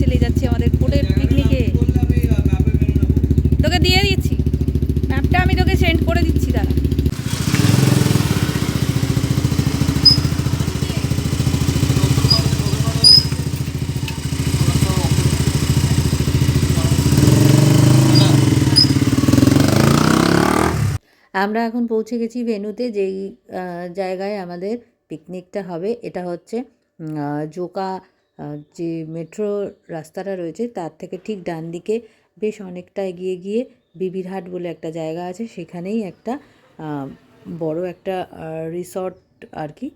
চলে যাচ্ছি আমাদের কোটের পিকনিকে তোকে দিয়ে দিচ্ছি। ম্যাপটা আমি তোকে সেন্ড করে দিচ্ছি দাদা আমরা এখন পৌঁছে গেছি ভেনুতে, যেই জায়গায় আমাদের পিকনিকটা হবে, এটা হচ্ছে জোকা যে মেট্রো রাস্তাটা রয়েছে, তার থেকে ঠিক ডান দিকে বেশ অনেকটা এগিয়ে গিয়ে বিবিরহাট বলে একটা জায়গা আছে। সেখানেই একটা বড় একটা রিসর্ট আর কি।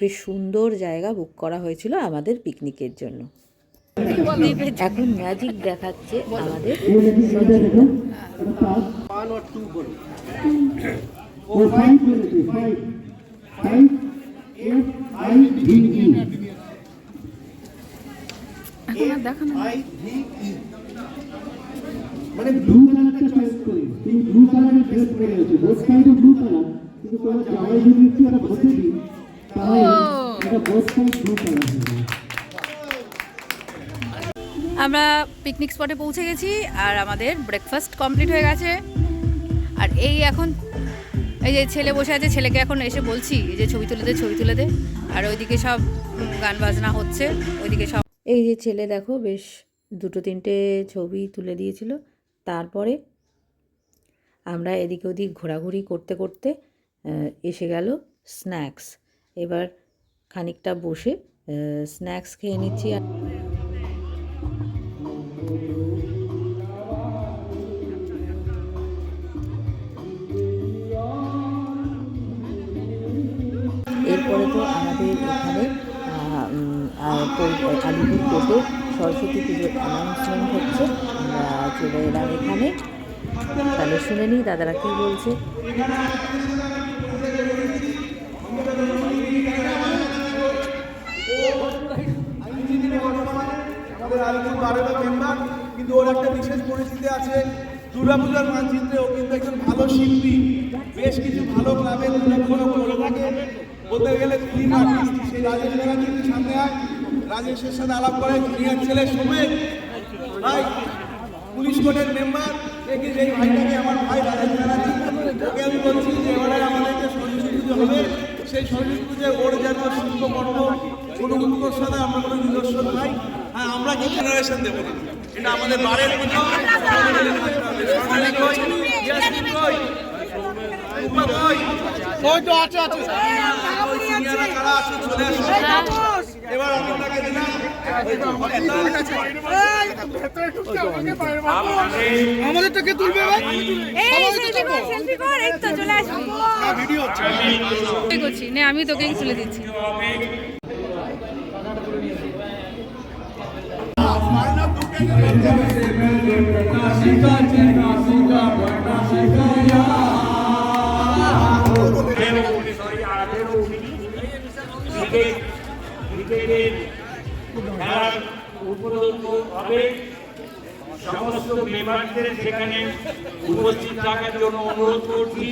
বেশ সুন্দর জায়গা বুক করা হয়েছিল আমাদের পিকনিকের জন্য। এখন ম্যাজিক দেখাচ্ছে আমাদের। মানে ব্লু কালারটা চয়েস করি। তুমি ব্লু কালারের ড্রেস পরে আছো বোথ সাইডে ব্লু কালার কিন্তু তোমার জামাই যদি একটু একটা বসে দিই তাহলে এটা বোথ সাইড ব্লু কালার আমরা পিকনিক স্পটে পৌঁছে গেছি আর আমাদের ব্রেকফাস্ট কমপ্লিট হয়ে গেছে। আর এই এখন এই যে ছেলে বসে আছে ছেলেকে এখন এসে বলছি এই যে ছবি তুলে দে ছবি তুলে দে। আর ওইদিকে সব গান বাজনা হচ্ছে ওইদিকে সব এই যে ছেলে দেখো, বেশ দুটো তিনটে ছবি তুলে দিয়েছিল। তারপরে আমরা এদিক ওদিক ঘোরাঘুরি করতে করতে এসে গেল স্ন্যাক্স। এবার খানিকটা বসে স্ন্যাক্স খেয়ে নিচ্ছি আর এরপরে তো আমাদের এখানে আলিপুর কোর্টে সরস্বতী পুজোর অ্যানাউন্সমেন্ট হচ্ছে। আমরা চলে এলাম এখানে। তাহলে শুনে নিই, দাদারা কী বলছে? কিন্তু ওর একটা বিশেষ পরিস্থিতি আছে। কিন্তু একজন ভালো শিল্পী। বেশ কিছু ভালো থাকে। বলতে গেলে সেই সামনে আয় রাজেশের সাথে আলাপ করে জুনিয়র ছেলে সোমেন ভাই পুলিশ কোর্টের মেম্বার দেখি যেই ভাইটাকে আমার ভাই রাজেশ ব্যানার্জি ওকে আমি বলছি যে এবারে আমাদের যে সরস্বতী পুজো হবে সেই সরস্বতী পুজোয় ওর যেন শিল্পকর্ম কোনো উৎকর্ষ সাথে আমরা কোনো নিদর্শন নাই হ্যাঁ আমরা কি জেনারেশন দেবো না এটা আমাদের বারের পুজো? ওই কারা আছো চলে আসো এবার আমি আপনাকে দিলাম। আমাদেরটাকে তুলবে ভাই এই করছি নে আমি তোকেই তুলে দিচ্ছি। খেলার উদ্বোধন হবে। সমস্ত মেম্বারদের সেখানে উপস্থিত থাকার জন্য অনুরোধ করছি।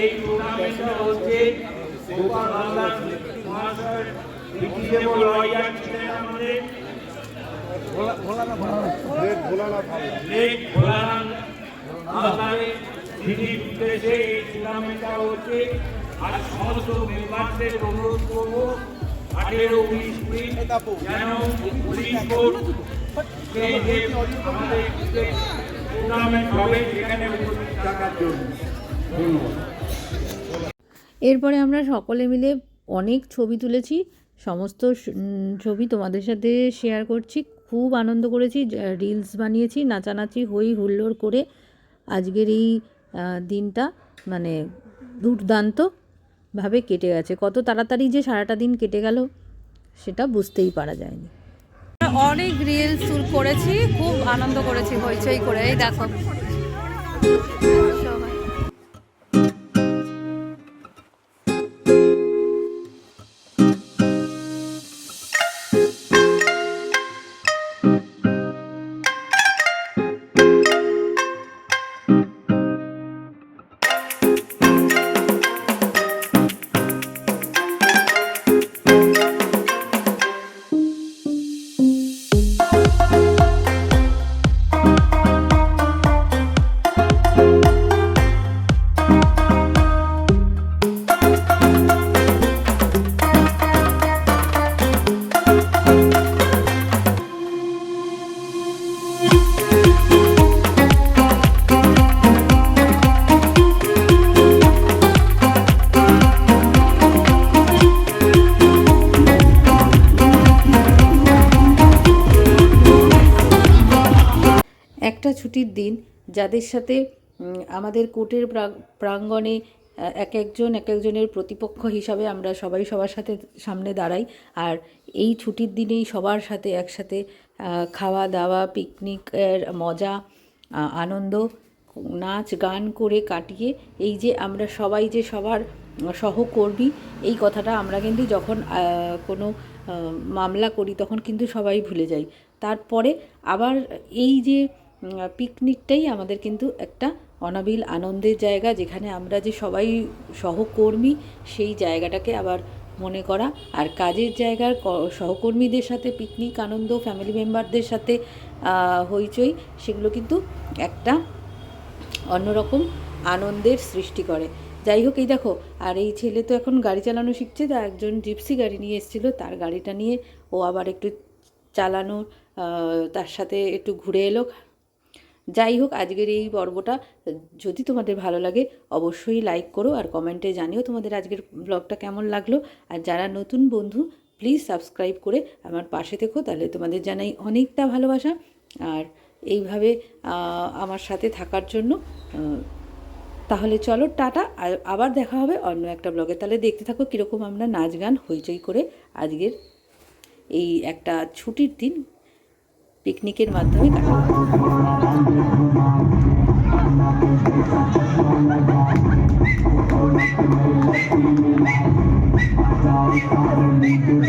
এই টুর্নামেন্টটা হচ্ছে গোপাল হালদার মহাশয় বিদ্যুৎ লয়ার হচ্ছে। আর সমস্ত মেম্বারদের অনুরোধ করব আঠেরো উনিশ কুড়ি যেন পুলিশ আমাদের টুর্নামেন্ট হবে, সেখানে উপস্থিত থাকার জন্য। ধন্যবাদ। এরপরে আমরা সকলে মিলে অনেক ছবি তুলেছি, সমস্ত ছবি তোমাদের সাথে শেয়ার করছি। খুব আনন্দ করেছি রিলস বানিয়েছি, নাচানাচি, হই হুল্লোড় করে আজকের এই দিনটা মানে দুর্দান্তভাবে কেটে গেছে। কত তাড়াতাড়ি যে সারাটা দিন কেটে গেল, সেটা বুঝতেই পারা যায়নি। অনেক রিলস করেছি, খুব আনন্দ করেছি, হইচই করে। এই দেখো। সবাই। ছুটির দিন যাদের সাথে আমাদের কোর্টের প্রাঙ্গণে এক একজন, এক একজনের প্রতিপক্ষ হিসাবে আমরা সবাই সবার সাথে সামনে দাঁড়াই আর এই ছুটির দিনেই সবার সাথে একসাথে খাওয়া দাওয়া, পিকনিকের মজা আনন্দ, নাচ, গান করে কাটিয়ে এই যে আমরা সবাই যে সবার সহকর্মী, এই কথাটা আমরা কিন্তু যখন কোনো মামলা করি তখন কিন্তু সবাই ভুলে যাই তারপরে আবার এই যে পিকনিকটাই আমাদের কিন্তু একটা অনাবিল আনন্দের জায়গা, যেখানে আমরা যে সবাই সহকর্মী, সেই জায়গাটাকে আবার মনে করা। আর কাজের জায়গার সহকর্মীদের সাথে পিকনিক আনন্দ ফ্যামিলি মেম্বারদের সাথে হইচই, সেগুলো কিন্তু একটা অন্যরকম আনন্দের সৃষ্টি করে। যাই হোক, এই দেখো, আর এই ছেলে তো এখন গাড়ি চালানো শিখছে, তা একজন জিপসি গাড়ি নিয়ে এসেছিল, তার গাড়িটা নিয়ে ও আবার একটু চালানো তার সাথে একটু ঘুরে এলো। যাই হোক, আজকের এই পর্বটা, যদি তোমাদের ভালো লাগে, অবশ্যই লাইক করো আর কমেন্টে জানিও তোমাদের আজকের ব্লগটা কেমন লাগল। আর যারা নতুন বন্ধু প্লিজ সাবস্ক্রাইব করে আমার পাশে থেকো, তাহলে তোমাদের জানাই অনেকটা ভালোবাসা। আর এইভাবে আমার সাথে থাকার জন্য তাহলে চলো, টাটা। আবার দেখা হবে অন্য একটা ব্লগে তাহলে দেখতে থাকো কীরকম আমরা নাচ গান হইচই করে আজকের এই একটা ছুটির দিন। পিকনিকের মাধ্যমে কাটানো Thank